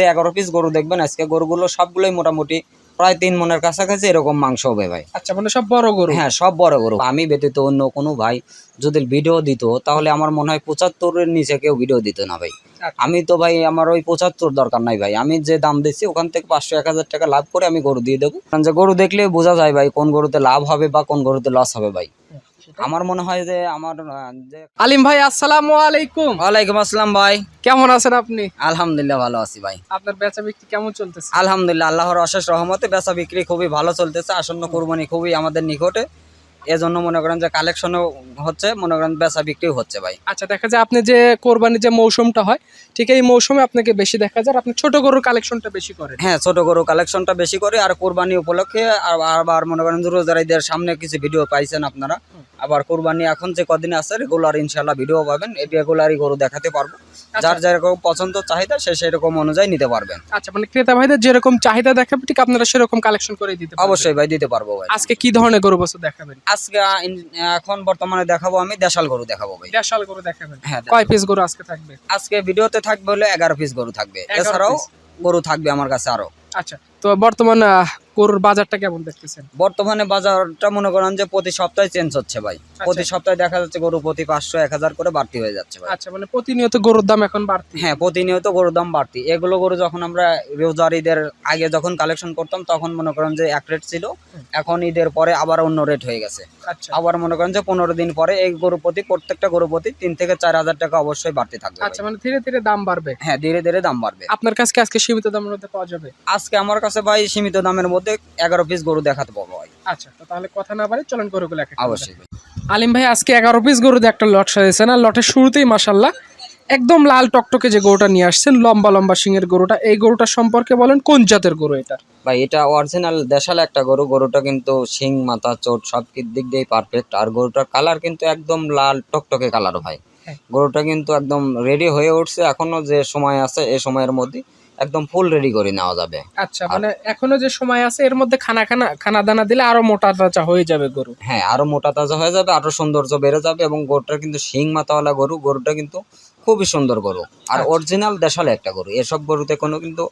এগারো পিস গরু দেখবেন আজকে গরুগুলো সবগুলোই মোটামুটি প্রায় তিন মনের কাছাকাছি এরকম মাংস হবে ভাই। আচ্ছা মানে সব বড় গরু? হ্যাঁ সব বড় গরু। আমি ব্যতীত অন্য কোনো ভাই যদি ভিডিও দিত তাহলে আমার মনে হয় পঁচাত্তরের নিচে কেউ ভিডিও দিত না ভাই। আচ্ছা। আমি তো ভাই আমার ওই পঁচাত্তর দরকার নাই ভাই। আমি যে দাম দিচ্ছি ওখান থেকে পাঁচশো এক হাজার টাকা লাভ করে আমি গরু দিয়ে দেবো। কারণ যে গরু দেখলে বোঝা যায় ভাই কোন গরুতে লাভ হবে বা কোন গরুতে লস হবে ভাই। আমার মনে হয় যে আমার যে আলিম ভাই আসসালামু আলাইকুম। ওয়ালাইকুম আসসালাম ভাই। কেমন আছেন আপনি? আলহামদুলিল্লাহ ভালো আছি ভাই। আপনার বেচা বিক্রি কেমন চলতেছে? আলহামদুলিল্লাহ আল্লাহর অশেষ রহমতে বেচা বিক্রি খুবই ভালো চলতেছে। আসন্ন কুরবানি খুবই আমাদের নিকটে। এজন্য মনে করেন যে কালেকশনও হচ্ছে মনে করেন বেচা বিক্রিও হচ্ছে ভাই। আচ্ছা দেখা যায় আপনি যে কোরবানির যে মৌসুমটা হয় ঠিক এই মৌসুমে আপনাকে বেশি দেখা যায় আপনি ছোট গরুর কালেকশনটা বেশি করেন। হ্যাঁ ছোট গরু কালেকশনটা বেশি করে আর কোরবানি উপলক্ষে আর- আবার মনে করেন যে রোজার ঈদের সামনে কিছু ভিডিও পাইছেন আপনারা। আবার কোরবানি এখন যে কদিন আছে রেগুলার ইনশাল্লাহ ভিডিও পাবেন এই রেগুলারই গরু দেখাতে পারব। যার যেরকম পছন্দ চাহিদা সে সেরকম অনুযায়ী নিতে পারবেন। আচ্ছা মানে ক্রেতা ভাইদের যেরকম চাহিদা দেখাবে ঠিক আপনারা সেরকম কালেকশন করে দিতে অবশ্যই ভাই দিতে পারব ভাই। আজকে কি ধরনের গরু বস্তু দেখাবেন? আজকে এখন বর্তমানে দেখাবো আমি দেশাল গরু দেখাবো ভাই। দেশাল গরু দেখাবেন? হ্যাঁ কয় পিস গরু আজকে থাকবে? আজকে ভিডিওতে থাকবে হলে এগারো পিস গরু থাকবে। এছাড়াও গরু থাকবে আমার কাছে আরও। আচ্ছা তো বর্তমান গরুর বাজারটা কেমন দেখতেছেন? বর্তমানে বাজারটা মনে করেন যে প্রতি সপ্তাহে চেঞ্জ হচ্ছে ভাই। প্রতি সপ্তাহে দেখা যাচ্ছে গরু প্রতি পাঁচশো এক হাজার করে বাড়তি হয়ে যাচ্ছে ভাই। আচ্ছা মানে প্রতিনিয়ত গরুর দাম এখন বাড়তি? হ্যাঁ প্রতিনিয়ত গরুর দাম বাড়তি। এগুলো গরু যখন আমরা রোজার ঈদের আগে যখন কালেকশন করতাম তখন মনে করেন যে এক রেট ছিল। এখন ঈদের পরে আবার অন্য রেট হয়ে গেছে। আচ্ছা। আবার মনে করেন যে পনেরো দিন পরে এই গরু প্রতি প্রত্যেকটা গরু প্রতি তিন থেকে চার হাজার টাকা অবশ্যই বাড়তি থাকবে আচ্ছা মানে ধীরে ধীরে দাম বাড়বে? হ্যাঁ ধীরে ধীরে দাম বাড়বে। আপনার কাছে আজকে সীমিত দামের মধ্যে পাওয়া যাবে? আজকে আমার কাছে ভাই সীমিত দামের মধ্যে এগারো পিস গরু দেখাতে পাবো আচ্ছা তো তাহলে কথা না বাড়ি চলেন গরুগুলো অবশ্যই। আলিম ভাই আজকে এগারো পিস গরু দিয়ে একটা লট সাজিয়েছেন আর লটের শুরুতেই মাসাল্লাহ একদম লাল টকটকে যে গরুটা নিয়ে আসছেন লম্বা লম্বা সিংয়ের গরুটা এই গরুটা সম্পর্কে বলেন কোন জাতের গরু এটা? ভাই এটা অরিজিনাল দেশাল একটা গরু গরুটা কিন্তু শিং মাথা চোট সব দিক দিয়েই পারফেক্ট আর গরুটার কালার কিন্তু একদম লাল টকটকে কালার ভাই। হ্যাঁ। গরুটা কিন্তু একদম রেডি হয়ে উঠছে এখনও যে সময় আছে এই সময়ের মধ্যে একদম ফুল রেডি করে নেওয়া যাবে। আচ্ছা মানে এখনও যে সময় আছে এর মধ্যে খানা খানা খানা দানা দিলে আরও মোটা তাজা হয়ে যাবে গরু। হ্যাঁ আরও মোটা তাজা হয়ে যাবে আরও সৌন্দর্য বেড়ে যাবে এবং গরুটা কিন্তু শিং মাথাওয়ালা গরু গরুটা কিন্তু খুবই সুন্দর গরু। আর আচ্ছা। অরিজিনাল দেশাল একটা গরু এসব গরুতে কোনো কিন্তু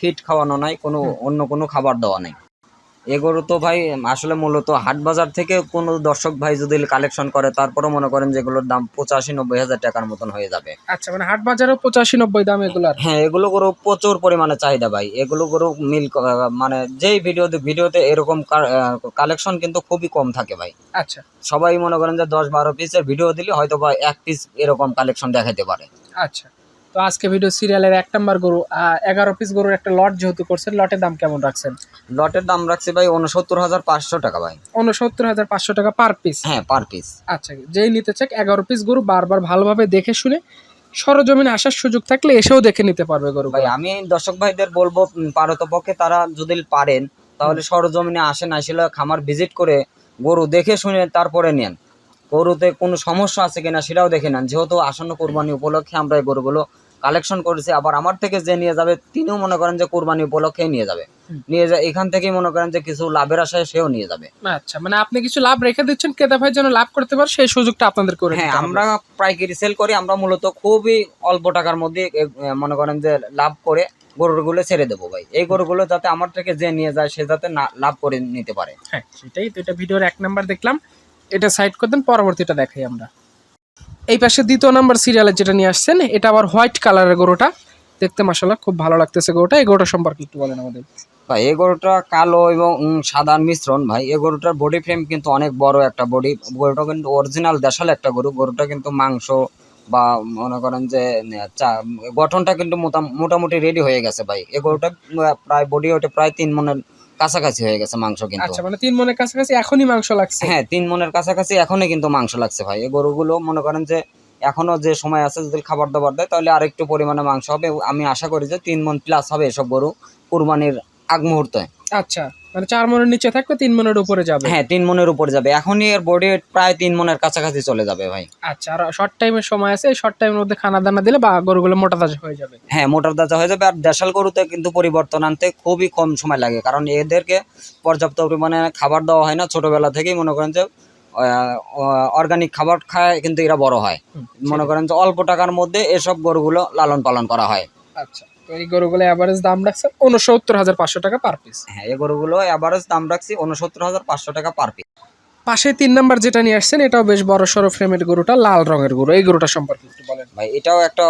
ফিট খাওয়ানো নাই কোনো অন্য কোনো খাবার দেওয়া নেই। এ গরু তো ভাই আসলে মূলত হাট বাজার থেকে কোনো দর্শক ভাই যদি কালেকশন করে তারপরে মনে করেন যেগুলোর দাম পঁচাশি নব্বই হাজার টাকার মতন হয়ে যাবে। আচ্ছা মানে হাট বাজারেও পঁচাশি নব্বই দাম এগুলার? হ্যাঁ এগুলো করো প্রচুর পরিমাণে চাহিদা ভাই। এগুলো গরু মিল মানে যেই ভিডিও ভিডিওতে এরকম কালেকশন কিন্তু খুবই কম থাকে ভাই। আচ্ছা। সবাই মনে করেন যে দশ বারো পিসের ভিডিও দিলে হয়তো বা এক পিস এরকম কালেকশন দেখাতে পারে। আচ্ছা। তো আজকে ভিডিও সিরিয়ালের এক নম্বর গরু এগারো পিস গরুর একটা লট যেহেতু করছেন লটের দাম কেমন রাখছেন? লটের দাম রাখছি ভাই উনসত্তর হাজার পাঁচশো টাকা ভাই। উনসত্তর হাজার পাঁচশো টাকা পার পিস হ্যাঁ পার পিস আচ্ছা যেই নিতে চাক এগারো পিস গরু বারবার ভালোভাবে দেখে শুনে সরজমিনে আসার সুযোগ থাকলে এসেও দেখে নিতে পারবে গরু ভাই আমি দর্শক ভাইদের বলব পারতপক্ষে তারা যদি পারেন তাহলে সরজমিনে আসেন আসলে খামার ভিজিট করে গরু দেখে শুনে তারপরে নেন। গরুতে কোনো সমস্যা আছে কিনা সেটাও দেখে নেন। যেহেতু আসন্ন কোরবানি উপলক্ষে আমরা এই গরুগুলো কালেকশন করেছি আবার আমার থেকে যে নিয়ে যাবে তিনিও মনে করেন যে কোরবানি উপলক্ষে নিয়ে যাবে। নিয়ে যায় এখান থেকেই মনে করেন যে কিছু লাভের আশায় সেও নিয়ে যাবে। আচ্ছা মানে আপনি কিছু লাভ রেখে দিচ্ছেন ক্রেতা ভাই যেন লাভ করতে পারে সেই সুযোগটা আপনাদের করে হ্যাঁ। আমরা পাইকারি সেল করি আমরা মূলত খুবই অল্প টাকার মধ্যে মনে করেন যে লাভ করে গরুগুলো ছেড়ে দেবো ভাই। এই গরুগুলো যাতে আমার থেকে যে নিয়ে যায় সে যাতে না লাভ করে নিতে পারে। হ্যাঁ সেটাই তো এটা ভিডিওর এক নাম্বার দেখলাম। এটা সাইড করে দেন, পরবর্তীটা দেখাই আমরা। এই পাশে দ্বিতীয় নাম্বার সিরিয়ালে যেটা নিয়ে আসছেন, এটা আবার হোয়াইট কালারের গরুটা। দেখতে মাসাল্লাহ খুব ভালো লাগতেছে গরুটা। এই গরুটা সম্পর্কে একটু বলেন আমাদের। ভাই, এই গরুটা কালো এবং সাদার মিশ্রণ, ভাই। এই গরুটার বডি ফ্রেম কিন্তু অনেক বড় একটা বডি গরুটা কিন্তু অরিজিনাল দেশাল একটা গরু। গরুটা কিন্তু মাংস বা মনে করেন যে গঠনটা কিন্তু মোটা- মোটামুটি রেডি হয়ে গেছে, ভাই। এ গরুটা প্রায় বডি ওঠে প্রায় তিন মনের কাছাকাছি হয়ে গেছে মাংস কিন্তু। আচ্ছা মানে তিন মনের কাছাকাছি এখনই মাংস লাগছে? হ্যাঁ তিন মনের কাছাকাছি এখনই কিন্তু মাংস লাগছে ভাই। এই গরুগুলো মনে করেন যে এখনও যে সময় আছে যদি খাবার দাবার দেয় তাহলে আরেকটু পরিমাণে মাংস হবে। আমি আশা করি যে তিন মন প্লাস হবে এসব গরু কুরবানির আগ মুহূর্তে। আচ্ছা মানে চার মনের নিচে থাকবে তিন মনের উপরে যাবে। হ্যাঁ তিন মনের উপরে যাবে। এখনই এর বডি প্রায় তিন মনের কাছাকাছি চলে যাবে ভাই। আচ্ছা আর শর্ট টাইমের সময় আছে এই শর্ট টাইমের মধ্যে খানা দানা দিলে বা গরুগুলো মোটা তাজা হয়ে যাবে। হ্যাঁ মোটর দাজা হয়ে যাবে আর দেশাল গরুতে কিন্তু পরিবর্তন আনতে খুবই কম সময় লাগে কারণ এদেরকে পর্যাপ্ত পরিমাণে খাবার দেওয়া হয় না। ছোটবেলা থেকেই মনে করেন যে অর্গানিক খাবার খায় কিন্তু এরা বড় হয়। মনে করেন যে অল্প টাকার মধ্যে এসব গরুগুলো লালন পালন করা হয়। আচ্ছা। এই গরুগুলো অ্যাভারেজ দাম রাখছে উনসত্তর হাজার পাঁচশো টাকা পার পিস হ্যাঁ এই গরুগুলো অ্যাভারেজ দাম রাখছি উনসত্তর হাজার পাঁচশো টাকা পার পিস পাশে তিন নাম্বার যেটা নিয়ে আসছেন এটাও বেশ বড় সড়ো ফ্রেমের গরুটা লাল রঙের গরু। এই গরুটা সম্পর্কে একটু বলেন। ভাই এটাও একটা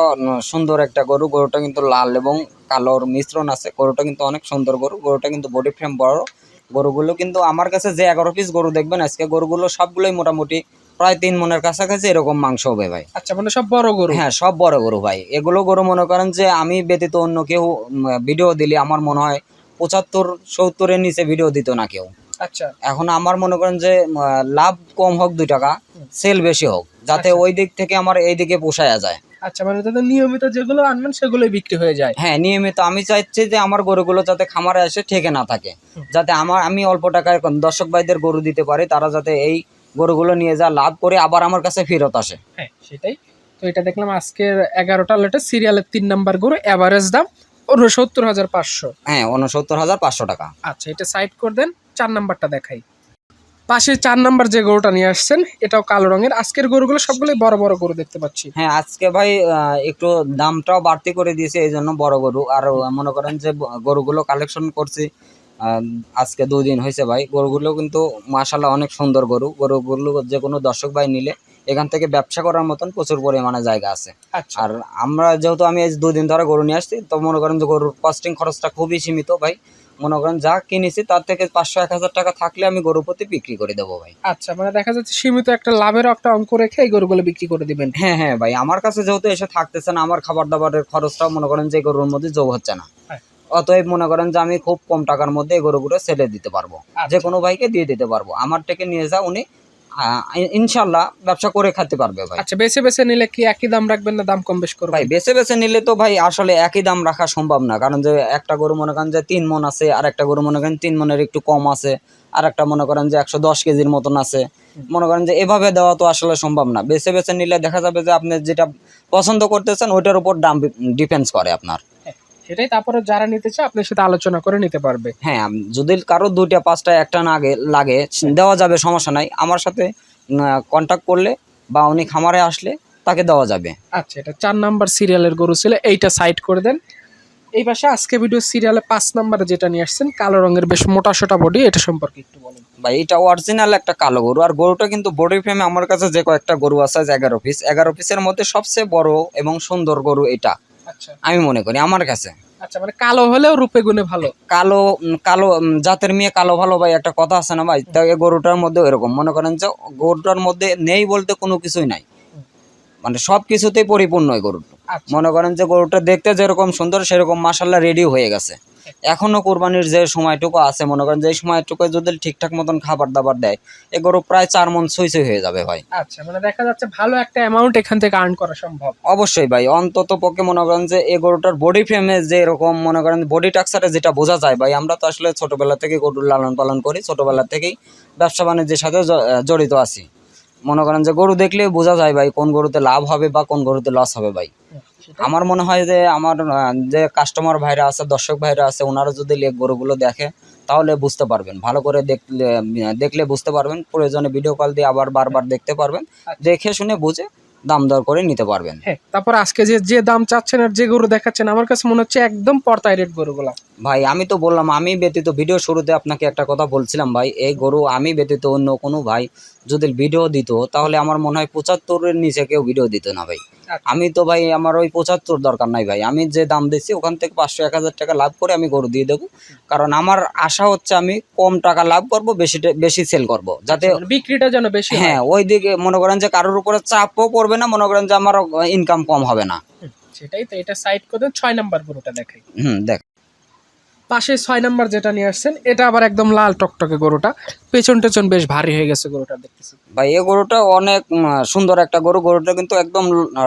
সুন্দর একটা গরু। গরুটা কিন্তু লাল এবং কালোর মিশ্রণ আছে। গরুটা কিন্তু অনেক সুন্দর গরু। গরুটা কিন্তু বডি ফ্রেম বড়। গরুগুলো কিন্তু আমার কাছে যে এগারো পিস গরু দেখবেন আজকে গরুগুলো সবগুলোই মোটামুটি প্রায় তিন মনের কাছাকাছি এরকম মাংস হবে ভাই। আচ্ছা মানে সব বড় গরু? হ্যাঁ সব বড় গরু ভাই। এগুলো গরু মনে করেন যে আমি ব্যতীত অন্য কেউ ভিডিও দিলে আমার মনে হয় পঁচাত্তর সত্তরের নিচে ভিডিও দিত না কেউ। আচ্ছা। এখন আমার মনে করেন যে লাভ কম হোক দুই টাকা সেল বেশি হোক যাতে আচ্ছা। ওই দিক থেকে আমার এই দিকে পোষায়া যায়। আচ্ছা মানে তাদের নিয়মিত যেগুলো আনবেন সেগুলোই বিক্রি হয়ে যায়। হ্যাঁ নিয়মিত। আমি চাইছি যে আমার গরুগুলো যাতে খামারে এসে ঠেকে না থাকে যাতে আমার আমি অল্প টাকায় দর্শক ভাইদের গরু দিতে পারি তারা যাতে এই গরুগুলো নিয়ে যা লাভ করে আবার আমার কাছে ফেরত আসে। হ্যাঁ সেটাই। তো এটা দেখলাম আজকের এগারোটা লেটে সিরিয়ালের তিন নাম্বার গরু অ্যাভারেজ দাম উনসত্তর হাজার পাঁচশো। হ্যাঁ উনসত্তর হাজার পাঁচশো টাকা। আচ্ছা এটা সাইড করে দেন চার নাম্বারটা দেখাই। পাশে চার নাম্বার যে গরুটা নিয়ে আসছেন এটাও কালো রঙের। আজকের গরুগুলো সবগুলোই বড় বড় গরু দেখতে পাচ্ছি। হ্যাঁ আজকে ভাই একটু দামটাও বাড়তি করে দিয়েছে এই জন্য বড় গরু। আর মনে করেন যে গরুগুলো কালেকশন করছি আজকে দুই দিন হয়েছে ভাই। গরুগুলো কিন্তু মাশাল্লাহ অনেক সুন্দর গরু। গরুগুলো যে কোনো দর্শক ভাই নিলে এখান থেকে ব্যবসা করার মতন প্রচুর পরিমাণে জায়গা আছে। আচ্ছা। আর আমরা যেহেতু আমি এই দুদিন ধরে গরু নিয়ে আসছি তো মনে করেন যে গরুর কস্টিং খরচটা খুবই সীমিত ভাই। মনে করেন যা কিনেছি তার থেকে পাঁচশো এক হাজার টাকা থাকলে আমি গরু প্রতি বিক্রি করে দেবো ভাই। আচ্ছা মানে দেখা যাচ্ছে সীমিত একটা লাভের একটা অঙ্ক রেখে এই গরুগুলো বিক্রি করে দিবেন। হ্যাঁ হ্যাঁ ভাই আমার কাছে যেহেতু এসে থাকতেছে না আমার খাবার দাবারের খরচটাও মনে করেন যে গরুর মধ্যে যোগ হচ্ছে না। হ্যাঁ। অতএব মনে করেন যে আমি খুব কম টাকার মধ্যে এই গরুগুলো ছেড়ে দিতে পারব। আচ্ছা। যে কোনো ভাইকে দিয়ে দিতে পারব। আমার থেকে নিয়ে যা উনি ইনশাল্লাহ ব্যবসা করে খেতে পারবে ভাই। আচ্ছা বেছে বেছে নিলে কি একই দাম রাখবেন না দাম কম বেশ করবেন? ভাই বেছে বেছে নিলে তো ভাই আসলে একই দাম রাখা সম্ভব না। কারণ যে একটা গরু মনে করেন যে তিন মন আছে আর একটা গরু মনে করেন তিন মনের একটু কম আছে আর একটা মনে করেন যে একশো দশ কেজির মতন আছে। মনে করেন যে এভাবে দেওয়া তো আসলে সম্ভব না। বেছে বেছে নিলে দেখা যাবে যে আপনি যেটা পছন্দ করতেছেন ওইটার উপর দাম ডিপেন্ডস করে আপনার। সেটাই তারপরে যারা নিতে চায় আপনার সাথে আলোচনা করে নিতে পারবে। হ্যাঁ যদি কারও দুইটা পাঁচটা একটা না আগে লাগে দেওয়া যাবে সমস্যা নাই। আমার সাথে কন্ট্যাক্ট করলে বা উনি খামারে আসলে তাকে দেওয়া যাবে। আচ্ছা এটা চার নাম্বার সিরিয়ালের গরু ছিল এইটা সাইড করে দেন। এই পাশে আজকে ভিডিও সিরিয়ালে পাঁচ নাম্বারে যেটা নিয়ে আসছেন কালো রঙের বেশ মোটা সোটা বডি এটা সম্পর্কে একটু বলেন। ভাই এটা অরিজিনাল একটা কালো গরু। আর গরুটা কিন্তু বডি ফ্রেমে আমার কাছে যে কয়েকটা গরু আছে এগারো পিস এগারো পিসের মধ্যে সবচেয়ে বড় এবং সুন্দর গরু এটা। আমি মনে করি আমার কাছে। আচ্ছা মানে কালো হলেও রূপে গুণে ভালো। কালো কালো জাতের মেয়ে কালো ভালো ভাই একটা কথা আছে না ভাই? তাই গরুটার মধ্যে এরকম মনে করেন যে গরুটার মধ্যে নেই বলতে কোনো কিছুই নাই। মানে সব কিছুতেই পরিপূর্ণ গরুটা। আচ্ছা। মনে করেন যে গরুটা দেখতে যেরকম সুন্দর সেরকম মাসাল্লাহ রেডি হয়ে গেছে। এখনও কোরবানির যে সময়টুকু আছে মনে করেন যে সময়টুকু যদি ঠিকঠাক মতন খাবার দাবার দেয় এ গরু প্রায় চার মন ছুঁই ছুঁই হয়ে যাবে ভাই। আচ্ছা মানে দেখা যাচ্ছে ভালো একটা অ্যামাউন্ট এখান থেকে আর্ন করা সম্ভব। অবশ্যই ভাই অন্তত পক্ষে মনে করেন যে এ গরুটার বডি ফ্রেমে যে এরকম মনে করেন বডি টাক্সারে যেটা বোঝা যায় ভাই আমরা তো আসলে ছোটবেলা থেকে গরুর লালন পালন করি ছোটবেলা থেকেই ব্যবসা বাণিজ্যের সাথে জড়িত আছি। মনে করেন যে গরু দেখলে বোঝা যায় ভাই কোন গরুতে লাভ হবে বা কোন গরুতে লস হবে ভাই। আমার মনে হয় যে আমার যে কাস্টমার ভাইরা আছে দর্শক ভাইরা আছে ওনারা যদি গরুগুলো দেখে তাহলে বুঝতে পারবেন। ভালো করে দেখলে দেখলে বুঝতে পারবেন। প্রয়োজনে ভিডিও কল দিয়ে আবার বারবার দেখতে পারবেন। আচ্ছা। দেখে শুনে বুঝে দাম দর করে নিতে পারবেন। হ্যাঁ তারপর আজকে যে যে দাম চাচ্ছেন আর যে গরু দেখাচ্ছেন আমার কাছে মনে হচ্ছে একদম পর্তায় রেট গরুগুলা। ভাই আমি তো বললাম আমি ব্যতীত ভিডিও শুরুতে আপনাকে একটা কথা বলছিলাম ভাই এই গরু আমি ব্যতীত অন্য কোনো ভাই যদি ভিডিও দিত তাহলে আমার মনে হয় পঁচাত্তরের নিচে কেউ ভিডিও দিত না ভাই। আমি তো ভাই আমার ওই পঁচাত্তর দরকার নাই ভাই। আমি যে দাম দিচ্ছি ওখান থেকে পাঁচশো এক হাজার টাকা লাভ করে আমি গরু দিয়ে দেবো। কারণ আমার আশা হচ্ছে আমি কম টাকা লাভ করব বেশি বেশি সেল করব। যাতে মানে বিক্রিটা যেন বেশি হ্যাঁ। ওই দিকে মনে করেন যে কারোর উপরে চাপও পড়বে না মনে করেন যে আমার ইনকাম কম হবে না। সেটাই তো এটা সাইড করে ছয় নম্বর গরুটা দেখাই। হুম দেখ। পাশে ছয় নাম্বার যেটা নিয়ে আসছেন এটা আবার একদম লাল টকটকে গরুটা। পেছন টেছন বেশ ভারী হয়ে গেছে গরুটা দেখতেছি। ভাই এই গরুটা অনেক সুন্দর একটা গরু। গরুটা কিন্তু একদম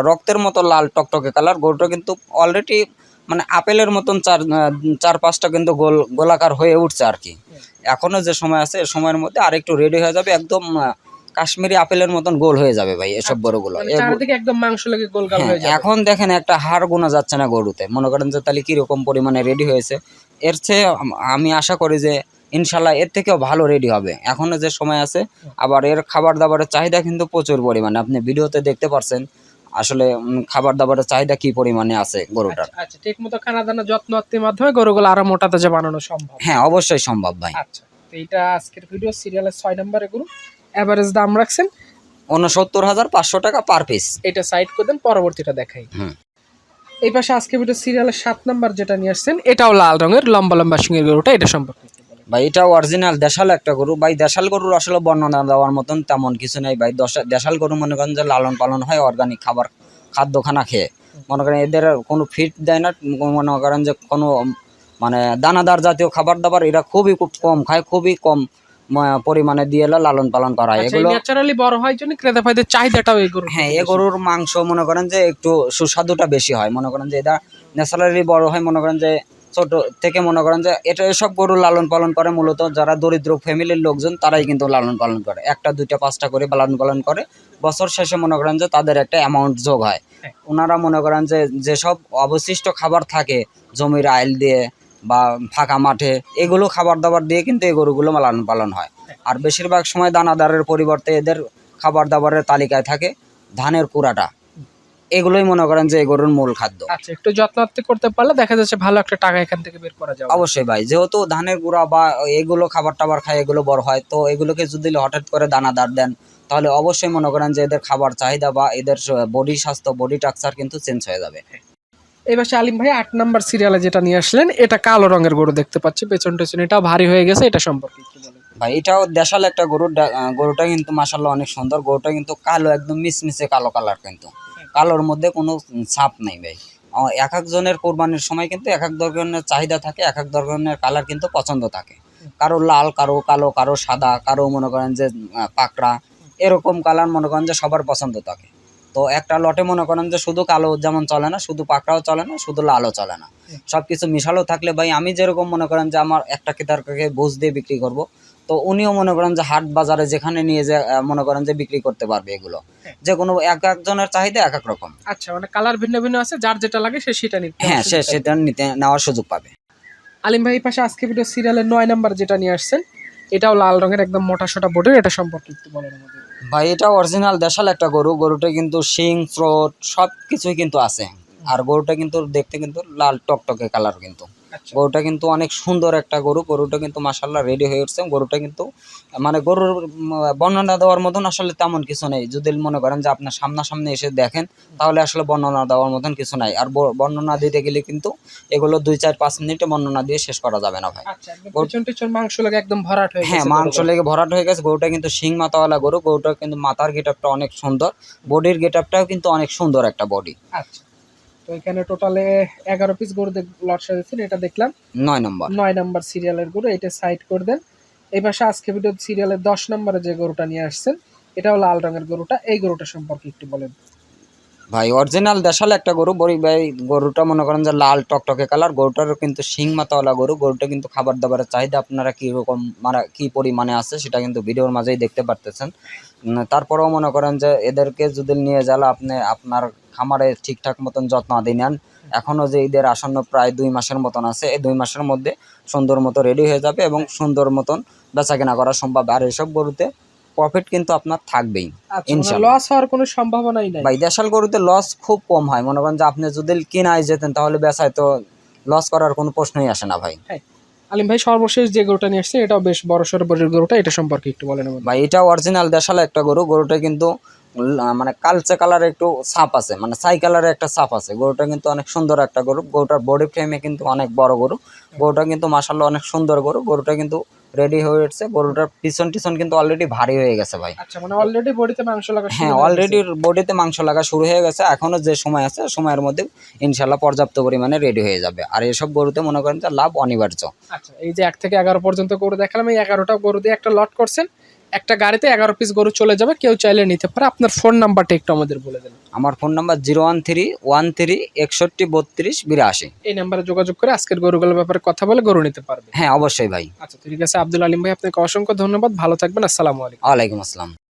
রক্তের মতো লাল টকটকে কালার গরুটা কিন্তু অলরেডি মানে আপেলের মতন চার চার পাঁচটা কিন্তু গোল গোলাকার হয়ে উঠছে আর কি। এখনও যে সময় আছে এই সময়ের মধ্যে আর একটু রেডি হয়ে যাবে। একদম কাশ্মীরি আপেলের মতন গোল হয়ে যাবে ভাই এসব গরুগুলো। মানে গরু- চারিদিকে একদম মাংস লেগে গোলগাল হ্যাঁ, এখন দেখেন একটা হাড় গোনা যাচ্ছে না গরুতে। মনে করেন যে তাহলে কীরকম পরিমাণে রেডি হয়েছে। এর চেয়ে আমি আশা করি যে ইনশাল্লাহ এর থেকেও ভালো রেডি হবে। এখনও যে সময় আছে আবার এর খাবার দাবারের চাহিদা কিন্তু প্রচুর পরিমাণে। আপনি ভিডিওতে দেখতে পারছেন আসলে খাবার দাবারের চাহিদা কি পরিমাণে আছে গরুটার। আচ্ছা, আচ্ছা ঠিক মতো খানা দানা যত্ন আত্মীর মাধ্যমে গরুগুলো আরও মোটা তাজা বানানো সম্ভব। হ্যাঁ অবশ্যই সম্ভব ভাই। আচ্ছা তো এইটা আজকের ভিডিও সিরিয়ালের ছয় নম্বরে গরু। অ্যাভারেজ দাম রাখছেন? উনসত্তর হাজার পাঁচশো টাকা পার পিস এটা সাইড করে দেন পরবর্তীটা দেখাই। হুম। এই পাশে আজকে ভিডিও সিরিয়ালের সাত নাম্বার যেটা নিয়ে আসছেন, এটাও লাল রঙের, লম্বা লম্বা সিংহের গরুটা, এটা সম্পর্কে ভাই, এটা অরিজিনাল দেশাল একটা গরু। ভাই, দেশাল গরুর আসলে বর্ণনা দেওয়ার মতন তেমন কিছু নেই ভাই। দশা- দেশাল গরু মনে করেন যে লালন পালন হয় অর্গানিক খাবার, খাদ্য খানা খেয়ে। মনে করেন এদের কোনো ফিট দেয় না, মনে করেন যে কোনো মানে দানাদার জাতীয় খাবার দাবার এরা খুবই খুব কম খায়, খুবই কম। পরিমাণে দিয়ে লালন পালন করা হয়। আচ্ছা এগুলো ন্যাচারালি বড় হয় জন্য ক্রেতা ভাইদের চাহিদাটাও এই গরু হ্যাঁ এ গরুর মাংস মনে করেন যে একটু সুস্বাদুটা বেশি হয়। মনে করেন যে এটা ন্যাচারালি বড় হয় মনে করেন যে ছোট থেকে মনে করেন যে এটা এসব গরু লালন পালন করে মূলত। যারা দরিদ্র ফ্যামিলির লোকজন তারাই কিন্তু লালন পালন করে। একটা দুইটা পাঁচটা করে লালন পালন করে। বছর শেষে মনে করেন যে তাদের একটা অ্যামাউন্ট যোগ হয়। হ্যাঁ। ওনারা মনে করেন যে যেসব অবশিষ্ট খাবার থাকে জমির আইল দিয়ে বা ফাঁকা মাঠে এগুলো খাবার দাবার দিয়ে কিন্তু এই গরুগুলো লালন পালন হয়। আর বেশিরভাগ সময় দানাদারের পরিবর্তে এদের খাবার দাবারের তালিকায় থাকে ধানের কুড়াটা। এগুলোই মনে করেন যে এই গরুর মূল খাদ্য। আচ্ছা একটু যত্নার্থে করতে পারলে দেখা যাচ্ছে ভালো একটা টাকা এখান থেকে বের করা যাবে। অবশ্যই ভাই যেহেতু ধানের গুঁড়া বা এগুলো খাবার টাবার খায় এগুলো বড় হয় তো এগুলোকে যদি হঠাৎ করে দানাদার দেন তাহলে অবশ্যই মনে করেন যে এদের খাবার চাহিদা বা এদের বডি স্বাস্থ্য বডি টাকচার কিন্তু চেঞ্জ হয়ে যাবে। পাশে আলিম ভাই আট নাম্বার সিরিয়ালে যেটা নিয়ে আসলেন এটা কালো রঙের গরু দেখতে পাচ্ছি পেছন টেছন এটাও ভারী হয়ে গেছে এটা সম্পর্কে ভাই এটাও দেশাল একটা আহ, গরুটা কিন্তু মাসাল্লাহ অনেক সুন্দর গরুটা কিন্তু কালো একদম মিসমিসে কালো কালার কিন্তু। কালোর মধ্যে কোনো ছাপ নেই ভাই। এক একজনের কোরবানির সময় কিন্তু এক এক ধরনের চাহিদা থাকে এক এক ধরনের কালার কিন্তু পছন্দ থাকে। কারও লাল কারও কালো কারও সাদা কারও মনে করেন যে পাকড়া এরকম কালার মনে করেন যে সবার পছন্দ থাকে। তো একটা লটে মনে করেন যে শুধু কালো যেমন চলে না শুধু পাকড়াও চলে না শুধু লালও চলে না। সব কিছু মিশালো থাকলে ভাই আমি যেরকম মনে করেন যে আমার একটা ক্রেতারকে বুঝ দিয়ে বিক্রি করব তো উনিও মনে করেন যে হাট বাজারে যেখানে নিয়ে যে মনে করেন যে বিক্রি করতে পারবে এগুলো। হ্যাঁ। যে কোনো এক একজনের চাহিদা এক এক রকম। আচ্ছা মানে কালার ভিন্ন ভিন্ন আছে যার যেটা লাগে সে সেটা নিতে হ্যাঁ সে সেটা নিতে নেওয়ার সুযোগ পাবে। আলিম ভাই পাশে আজকে ভিডিও সিরিয়ালের নয় নাম্বার যেটা নিয়ে আসছেন এটাও লাল রঙের একদম মোটা সোটা বোর্ডের এটা সম্পর্কে একটু বলেন আমাদের। ভাই, এটা অরিজিনাল দেশাল একটা গরু। গরুটা কিন্তু শিং, ফ্রোট সব কিছুই কিন্তু আছে। আর গরুটা কিন্তু দেখতে কিন্তু লাল টকটকে কালার কিন্তু। গরুটা কিন্তু অনেক সুন্দর একটা গরু। গরুটা কিন্তু মাসাল্লাহ রেডি হয়ে উঠছে। গরুটা কিন্তু মানে গরুর বর্ণনা দেওয়ার মতন আসলে তেমন কিছু নেই। যদি মনে করেন যে আপনার সামনাসামনি এসে দেখেন তাহলে আসলে বর্ণনা দেওয়ার মতন কিছু নাই। আর বর্ণনা দিতে গেলে কিন্তু এগুলো দুই চার পাঁচ মিনিটে বর্ণনা দিয়ে শেষ করা যাবে না ভাই। আচ্ছা মাংস লাগে একদম ভরাট হয়ে হ্যাঁ মাংস লেগে ভরাট হয়ে গেছে। গরুটা কিন্তু শিং মাথাওয়ালা গরু। গরুটা কিন্তু মাথার গেটআপটা অনেক সুন্দর। বডির গেটআপটাও কিন্তু অনেক সুন্দর একটা বডি। আচ্ছা। তো এখানে টোটালে এগারো পিস গরু লট সাজেছেন এটা দেখলাম। নয় নম্বর। নয় নাম্বার সিরিয়ালের গরু এটা সাইড করে দেন। এই পাশে আজকে ভিডিও সিরিয়ালের দশ নম্বরে যে গরুটা নিয়ে আসছেন এটাও লাল রঙের গরুটা। এই গরুটা সম্পর্কে একটু বলেন। ভাই অরিজিনাল দেশাল একটা গরু বড়ি ভাই গরুটা মনে করেন যে লাল টকটকে কালার গরুটারও কিন্তু শিং মাথাওয়ালা গরু গরুটা কিন্তু খাবার দাবারের চাহিদা আপনারা কি রকম মানে কি পরিমাণে আছে সেটা কিন্তু ভিডিওর মাঝেই দেখতে পারতেছেন। তারপরেও মনে করেন যে এদেরকে যদি নিয়ে যালে আপনি আপনার খামারে ঠিকঠাক মতন যত্ন আদি নেন। এখনও যে ঈদের আসন্ন প্রায় দুই মাসের মতন আছে এই দুই মাসের মধ্যে সুন্দর মতো রেডি হয়ে যাবে এবং সুন্দর মতন বেচা কেনা করা সম্ভব। আর এসব গরুতে প্রফিট কিন্তু আপনার থাকবেই আচ্ছা লস হওয়ার কোনো সম্ভাবনাই নাই? ভাই দেশাল গরুতে লস খুব কম হয়। মনে করেন যে আপনি যদি কিনায় যেতেন তাহলে বেচায় তো লস করার কোনো প্রশ্নই আসে না ভাই। আলিম ভাই সর্বশেষ যে গরুটা নিয়ে আসছে এটাও বেশ বড় সড় গরুটা এটা সম্পর্কে একটু বলেন ভাই এটা অরিজিনাল দেশাল একটা গরু। গরুটা কিন্তু মানে কালচে কালারের একটু ছাপ আছে মানে ছাই কালারের একটা ছাপ আছে। গরুটা কিন্তু অনেক সুন্দর একটা গরু গরুটার বডি ফ্রেমে কিন্তু অনেক বড় গরু। গরুটা কিন্তু মাসাল্লাহ অনেক সুন্দর গরু গরুটা কিন্তু রেডি হয়ে উঠছে গরুটার পিছন টিছন কিন্তু অলরেডি ভারী হয়ে গেছে ভাই। আচ্ছা মানে অলরেডি বডিতে মাংস লাগা হ্যাঁ অলরেডি বডিতে মাংস লাগা শুরু হয়ে গেছে এখনও যে সময় আছে সময়ের মধ্যে ইনশাল্লাহ পর্যাপ্ত পরিমাণে রেডি হয়ে যাবে। আর এসব গরুতে মনে করেন যে লাভ অনিবার্য। আচ্ছা এই যে এক থেকে এগারো পর্যন্ত গরু দেখালাম এই এগারোটা গরু দিয়ে একটা লট করছেন একটা গাড়িতে এগারো পিস গরু চলে যাবে কেউ চাইলে নিতে পারে। আপনার ফোন নাম্বারটা একটু আমাদের বলে দেন। আমার phone number zero one three one three একষট্টি বত্রিশ বিরাশি। এই নাম্বারে যোগাযোগ করে আজকের গরুগুলোর ব্যাপারে কথা বলে গরু নিতে পারবে। হ্যাঁ অবশ্যই ভাই। আচ্ছা ঠিক আছে। আব্দুল আলিম ভাই আপনাকে অসংখ্য ধন্যবাদ। ভালো থাকবেন। আসসালামু আলাইকুম। আলাইকুম আসসালাম।